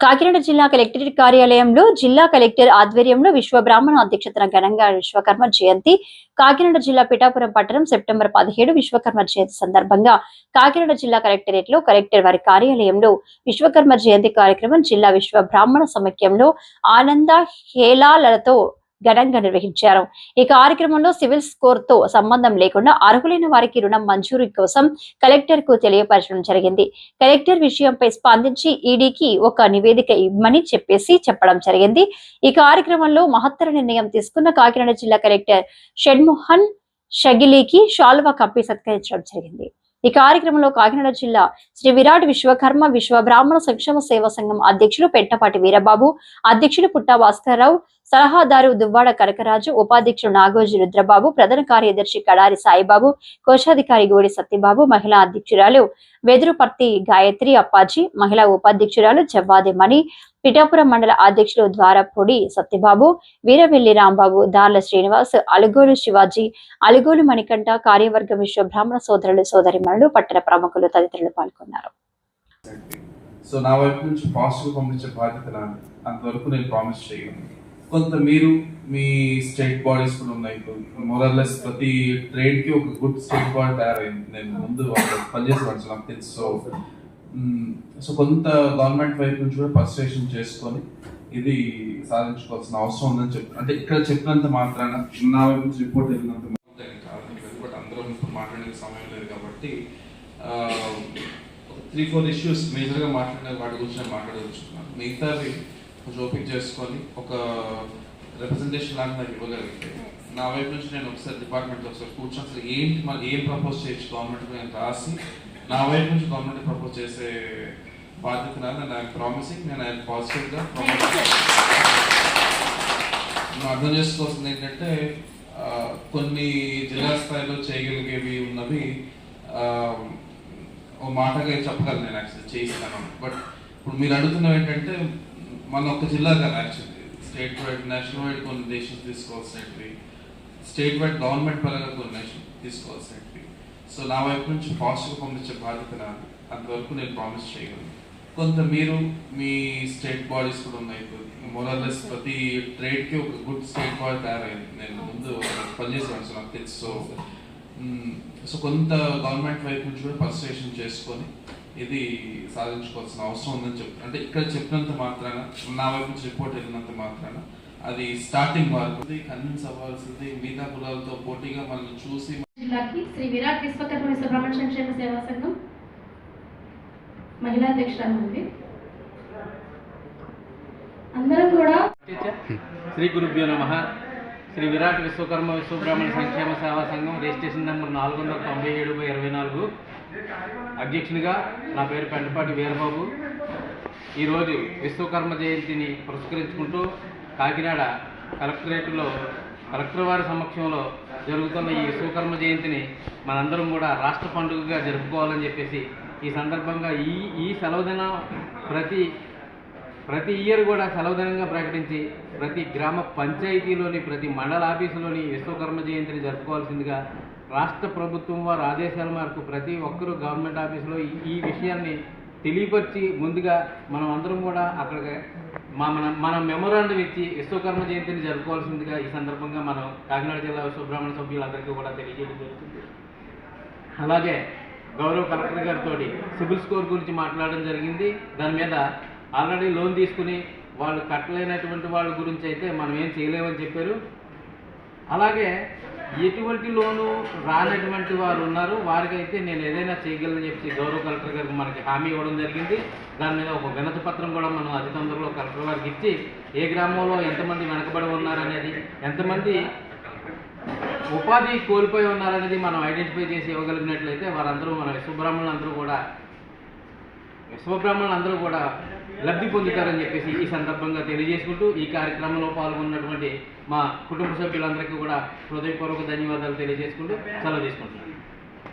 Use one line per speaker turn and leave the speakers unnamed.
కాకినాడ జిల్లా కలెక్టరేట్ కార్యాలయంలో జిల్లా కలెక్టర్ ఆధ్వర్యంలో విశ్వ బ్రాహ్మణ అధ్యక్షతన ఘనంగా విశ్వకర్మ జయంతి. కాకినాడ జిల్లా పిఠాపురం పట్టణం సెప్టెంబర్ పదిహేడు విశ్వకర్మ జయంతి సందర్భంగా కాకినాడ జిల్లా కలెక్టరేట్లో కలెక్టర్ వారి కార్యాలయంలో విశ్వకర్మ జయంతి కార్యక్రమం జిల్లా విశ్వ బ్రాహ్మణ సమైక్యంలో ఆనంద హేళాలతో ఘనంగా నిర్వహించారు. ఈ కార్యక్రమంలో సివిల్ స్కోర్తో సంబంధం లేకుండా అర్హులైన వారికి రుణం మంజూరు కోసం కలెక్టర్కు తెలియపరచడం జరిగింది. కలెక్టర్ విషయంపై స్పందించి ఈడీకి ఒక నివేదిక ఇవ్వమని చెప్పేసి చెప్పడం జరిగింది. ఈ కార్యక్రమంలో మహత్తర నిర్ణయం తీసుకున్న కాకినాడ జిల్లా కలెక్టర్ షణ్మోహన్ షగిలీకి షాల్వా కప్పి సత్కరించడం జరిగింది. ఈ కార్యక్రమంలో కాకినాడ జిల్లా శ్రీ విరాట్ విశ్వకర్మ విశ్వ బ్రాహ్మణ సంక్షేమ సేవా సంఘం అధ్యక్షుడు పెంటపాటి వీరబాబు అధ్యక్షుడు పుట్టా భాస్కర్రావు సలహాదారు దువ్వాడ కనకరాజు ఉపాధ్యక్షుడు నాగోజు రుద్రబాబు ప్రధాన కార్యదర్శి కడారి సాయిబాబు కోశాధికారి గోడి సత్యబాబు మహిళా అధ్యక్షురాలు వెదురుపర్తి గాయత్రి అప్పాజీ మహిళా ఉపాధ్యక్షురాలు జవ్వాది మణి పిఠాపురం మండల అధ్యక్షులు ద్వారపూడి సత్యబాబు వీరవెల్లి రాంబాబు దార్ల శ్రీనివాస్ అలుగోలు శివాజీ అలుగోలు మణికంఠ కార్యవర్గం విశ్వ బ్రాహ్మణ సోదరులు సోదరిమణులు పట్టణ ప్రముఖులు తదితరులు పాల్గొన్నారు.
సో నా వైపు నుంచి పాజిటివ్ పంపించే బాధ్యత అంతవరకు నేను ప్రామిస్ చేయను. కొంత మీరు మీ స్టేట్ బాడీస్ కూడా ఉన్నాయి. మోరల్లెస్ ప్రతి ట్రేడ్కి ఒక గుడ్ స్టేట్ బాడీ తయారైంది. నేను ముందు పనిచేసేవాడు నాకు తెలుసు. సో సో కొంత గవర్నమెంట్ వైపు నుంచి కూడా పర్సేషన్ చేసుకొని ఇది సాధించుకోవాల్సిన అవసరం ఉందని చెప్పి అంటే ఇక్కడ చెప్పినంత మాత్రాన నా వైపు నుంచి రిపోర్ట్ వెళ్ళినంత బట్ అందరం ఇప్పుడు మాట్లాడే సమయం లేదు కాబట్టి త్రీ ఫోర్ ఇష్యూస్ మేజర్గా మాట్లాడిన వాటి గురించి నేను మాట్లాడదలుచుకున్నాను. మిగతావి కొంచెం ఓపిక చేసుకొని ఒక రిప్రజెంటేషన్ లాగా నాకు ఇవ్వగలిగితే నా వైపు నుంచి నేను ఒకసారి డిపార్ట్మెంట్ ఒకసారి కూర్చొని అసలు ఏంటి మరి ఏం ప్రపోజ్ చేయొచ్చు గవర్నమెంట్ నేను రాసి నా వైపు నుంచి గవర్నమెంట్ ప్రపోజ్ చేసే బాధ్యత నాది. నేను ఐఎమ్ ప్రామిసింగ్ నేను ఐఎమ్ పాజిటివ్గా మనం అర్థం చేసుకోవాల్సింది ఏంటంటే కొన్ని జిల్లా స్థాయిలో చేయగలిగేవి ఉన్నవి ఓ మాటగా చెప్పగలను నేను యాక్చువల్లీ చేయిస్తాను. బట్ ఇప్పుడు మీరు అడుగుతున్నవి ఏంటంటే మన ఒక జిల్లా కాదు actually state wide national wide కొన్ని డెసిషన్స్ తీసుకోవాల్సినవి స్టేట్ వైడ్ గవర్నమెంట్ పరంగా కొన్ని డెసిషన్ తీసుకోవాల్సినవి సో నా వైపు నుంచి పాజిటివ్ పంపించే బాధ్యత నాది. అంతవరకు నేను ప్రామిస్ చేయగలను. కొంత మీరు మీ స్టేట్ బాడీస్ కూడా ఉన్నాయి. మొరల్లెస్ ప్రతి ట్రేడ్కి ఒక గుడ్ స్టేట్ బాడీ తయారైంది. నేను ముందు పనిచేసాను సో నాకు తెలుసు. సో సో కొంత గవర్నమెంట్ వైపు నుంచి కూడా పర్సువేషన్ చేసుకొని ఇది సాధించుకోవాల్సిన అవసరం ఉందని చెప్తాను అంటే ఇక్కడ చెప్పినంత మాత్రాన నా వైపు నుంచి రిపోర్ట్ వెళ్ళినంత మాత్రాన అది స్టార్టింగ్ వరకు కన్విన్స్ అవ్వాల్సింది మిగతా కులాలతో పోటీగా మనం చూసి
జిల్లాకి శ్రీ విరాట్ విశ్వకర్మ విశ్వ బ్రాహ్మణ సంక్షేమ సేవా సంఘం మహిళా అధ్యక్షురాలు అందరం కూడా
శ్రీ గురుభ్యో నమ. శ్రీ విరాట్ విశ్వకర్మ విశ్వబ్రాహ్మణ సంక్షేమ సేవా సంఘం రిజిస్ట్రేషన్ నెంబర్ నాలుగు వందల తొంభై ఏడు బై ఇరవై నాలుగు. అధ్యక్షునిగా నా పేరు పెంటపాటి వీరబాబు. ఈరోజు విశ్వకర్మ జయంతిని పురస్కరించుకుంటూ కాకినాడ కలెక్టరేట్లో కలెక్టర్ వారి సమక్షంలో జరుగుతున్న ఈ విశ్వకర్మ జయంతిని మనందరం కూడా రాష్ట్ర పండుగగా జరుపుకోవాలని చెప్పేసి ఈ సందర్భంగా ఈ ఈ సెలవు దినం ప్రతి ప్రతి ఇయర్ కూడా సెలవు దినంగా ప్రకటించి ప్రతి గ్రామ పంచాయతీలోని ప్రతి మండల ఆఫీసులోని విశ్వకర్మ జయంతిని జరుపుకోవాల్సిందిగా రాష్ట్ర ప్రభుత్వం వారి ఆదేశాల మేరకు ప్రతి ఒక్కరూ గవర్నమెంట్ ఆఫీసులో ఈ- విషయాన్ని తెలియపరిచి ముందుగా మనం అందరం కూడా అక్కడికి మన మన మెమోరాండం ఇచ్చి విశ్వకర్మ జయంతిని జరుపుకోవాల్సిందిగా ఈ సందర్భంగా మనం కాకినాడ జిల్లా విశ్వబ్రాహ్మణ సభ్యులందరికీ కూడా తెలియజేయడం జరుగుతుంది. అలాగే గౌరవ కలెక్టర్ గారితో సిబిల్ స్కోర్ గురించి మాట్లాడడం జరిగింది. దాని మీద ఆల్రెడీ లోన్ తీసుకుని వాళ్ళు కట్టలేనటువంటి వాళ్ళ గురించి అయితే మనం ఏం చేయలేమని చెప్పారు. అలాగే ఎటువంటి లోను రానటువంటి వారు ఉన్నారు. వారికైతే నేను ఏదైనా చేయగలను చెప్పి గౌరవ కలెక్టర్ గారికి మనకి హామీ ఇవ్వడం జరిగింది. దాని మీద ఒక వినతి పత్రం కూడా మనం అతి తొందరలో కలెక్టర్ గారికి ఇచ్చి ఏ గ్రామంలో ఎంతమంది వెనకబడి ఉన్నారనేది ఎంతమంది ఉపాధి కోల్పోయి ఉన్నారనేది మనం ఐడెంటిఫై చేసి ఇవ్వగలిగినట్లయితే వారందరూ మన విశ్వబ్రాహ్మణులు అందరూ కూడా విశ్వబ్రాహ్మణులు అందరూ కూడా లబ్ధి పొందుతారని చెప్పేసి ఈ సందర్భంగా తెలియజేసుకుంటూ ఈ కార్యక్రమంలో పాల్గొన్నటువంటి మా కుటుంబ సభ్యులందరికీ కూడా హృదయపూర్వక ధన్యవాదాలు తెలియజేసుకుంటూ సెలవు తీసుకుంటున్నాను.